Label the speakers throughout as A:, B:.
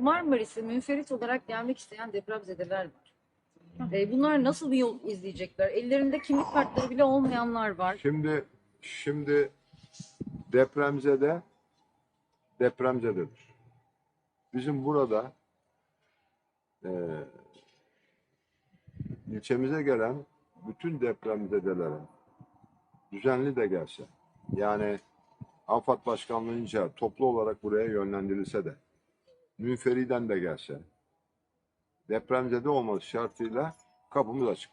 A: Marmaris'e münferit olarak gelmek isteyen depremzedeler var. E, bunlar nasıl bir yol izleyecekler? Ellerinde kimlik kartları bile olmayanlar var.
B: Şimdi şimdi depremzede depremzededir. Bizim burada eee ilçemize gelen bütün depremzedelere düzenli de gelse yani AFAD Başkanlığı'nca toplu olarak buraya yönlendirilse de münferiden de gelse depremzede olması şartıyla kapımız açık.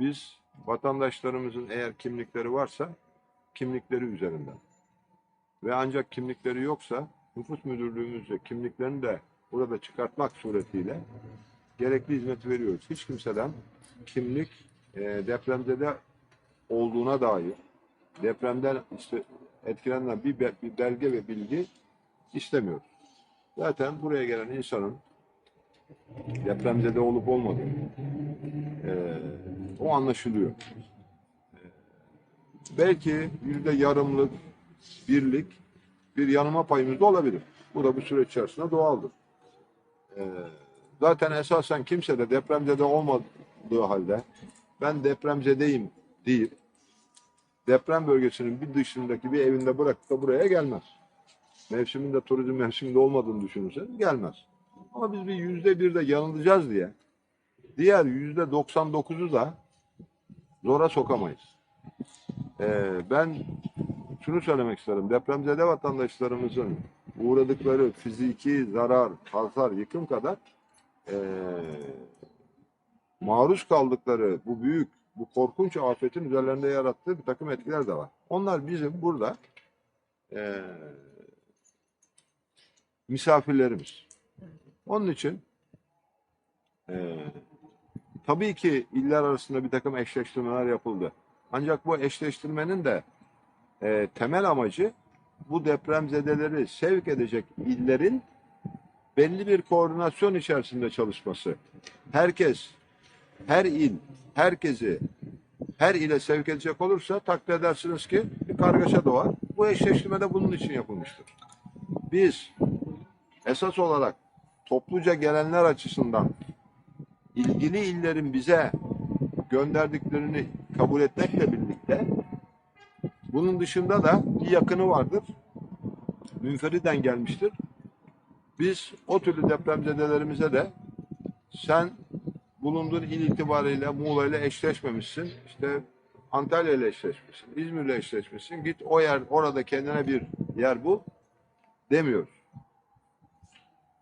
B: Biz vatandaşlarımızın eğer kimlikleri varsa kimlikleri üzerinden ve ancak kimlikleri yoksa nüfus müdürlüğümüzce kimliklerini de burada çıkartmak suretiyle gerekli hizmeti veriyoruz. Hiç kimseden kimlik e, depremzede olduğuna dair depremden işte etkilenen bir, bir belge ve bilgi istemiyoruz. Zaten buraya gelen insanın depremzede olup olmadığı e, o anlaşılıyor. E, belki yüzde yarımlık, birlik bir yanılma payımız da olabilir. Bu da bu süreç içerisinde doğaldır. E, zaten esasen kimse de depremzede olmadığı halde ben depremzedeyim deyip deprem bölgesinin bir dışındaki bir evinde bırakıp da buraya gelmez. Mevsiminde turizm mevsiminde olmadığını düşünürseniz gelmez. Ama biz bir yüzde bir de yanılacağız diye diğer yüzde 99'u da zora sokamayız. Ee, ben şunu söylemek isterim. Depremzede vatandaşlarımızın uğradıkları fiziki zarar, hasar, yıkım kadar ee, maruz kaldıkları bu büyük, bu korkunç afetin üzerlerinde yarattığı bir takım etkiler de var. Onlar bizim burada ee, misafirlerimiz. Onun için ee, tabii ki iller arasında bir takım eşleştirmeler yapıldı. Ancak bu eşleştirmenin de e, temel amacı bu depremzedeleri sevk edecek illerin belli bir koordinasyon içerisinde çalışması. Herkes, her il, herkesi her ile sevk edecek olursa takdir edersiniz ki bir kargaşa doğar. Bu eşleştirme de bunun için yapılmıştır. Biz esas olarak topluca gelenler açısından ilgili illerin bize gönderdiklerini kabul etmekle birlikte bunun dışında da bir yakını vardır. Münferiden gelmiştir. Biz o türlü depremzedelerimize de sen bulunduğun il itibariyle Muğla ile eşleşmemişsin. İşte Antalya ile eşleşmişsin. İzmir ile eşleşmişsin. Git o yer orada kendine bir yer bul demiyoruz.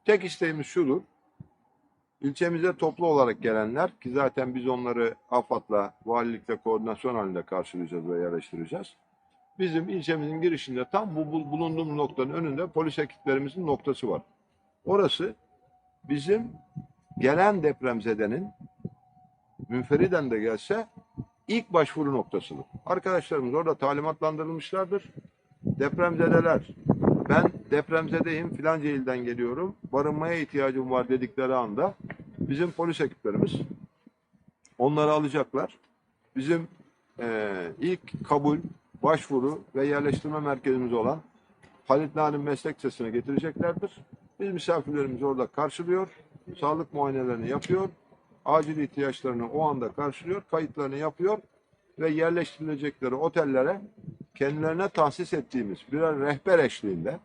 B: Tek isteğimiz şudur. İlçemize toplu olarak gelenler ki zaten biz onları AFAD'la, valilikle koordinasyon halinde karşılayacağız ve yerleştireceğiz. Bizim ilçemizin girişinde tam bu bu- bulunduğumuz noktanın önünde polis ekiplerimizin noktası var. Orası bizim gelen depremzedenin münferiden de gelse ilk başvuru noktasıdır. Arkadaşlarımız orada talimatlandırılmışlardır. Depremzedeler ben depremzedeyim filanca ilden geliyorum barınmaya ihtiyacım var dedikleri anda bizim polis ekiplerimiz onları alacaklar. Bizim eee, ilk kabul, başvuru ve yerleştirme merkezimiz olan Halit Nalim Meslek Lisesi'ne getireceklerdir. Biz misafirlerimizi orada karşılıyor, sağlık muayenelerini yapıyor, acil ihtiyaçlarını o anda karşılıyor, kayıtlarını yapıyor ve yerleştirilecekleri otellere kendilerine tahsis ettiğimiz birer rehber eşliğinde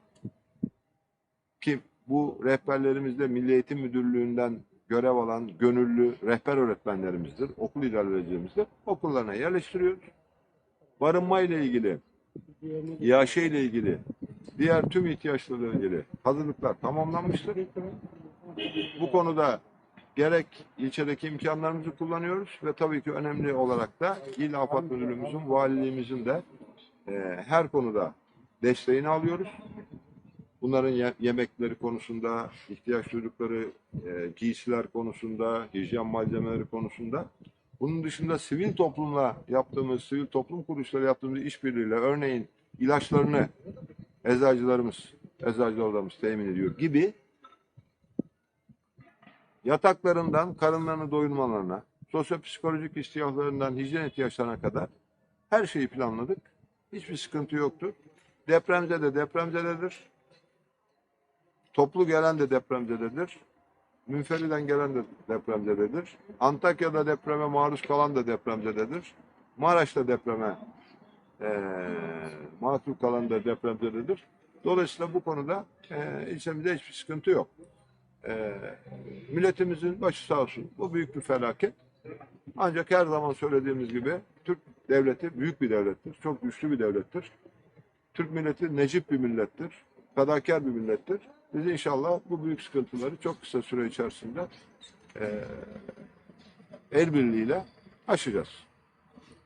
B: ki bu rehberlerimizde Milli Eğitim Müdürlüğü'nden görev alan gönüllü rehber öğretmenlerimizdir, okul idarecilerimizdir. Okullarına yerleştiriyoruz. Barınma ile ilgili, iaşe ile ilgili, diğer tüm ihtiyaçlarla ilgili hazırlıklar tamamlanmıştır. Bu konuda gerek ilçedeki imkanlarımızı kullanıyoruz ve tabii ki önemli olarak da İl Afat Müdürlüğümüzün, valiliğimizin de e, her konuda desteğini alıyoruz. Bunların ye- yemekleri konusunda, ihtiyaç duydukları e, giysiler konusunda, hijyen malzemeleri konusunda. Bunun dışında sivil toplumla yaptığımız, sivil toplum kuruluşları yaptığımız işbirliğiyle örneğin ilaçlarını eczacılarımız, eczacılarımız temin ediyor gibi yataklarından karınlarını doyurmalarına, sosyopsikolojik ihtiyaçlarından hijyen ihtiyaçlarına kadar her şeyi planladık. Hiçbir sıkıntı yoktur. Depremzede depremzededir. Toplu gelen de depremzededir. Münferiden gelen de depremzededir. Antakya'da depreme maruz kalan da depremzededir. Maraş'ta depreme eee maruz kalan da depremzededir. Dolayısıyla bu konuda eee ilçemizde hiçbir sıkıntı yok. Eee, milletimizin başı sağ olsun. Bu büyük bir felaket. Ancak her zaman söylediğimiz gibi Türk devleti büyük bir devlettir. Çok güçlü bir devlettir. Türk milleti necip bir millettir. Fedakar bir millettir. Biz inşallah bu büyük sıkıntıları çok kısa süre içerisinde eee el birliğiyle aşacağız.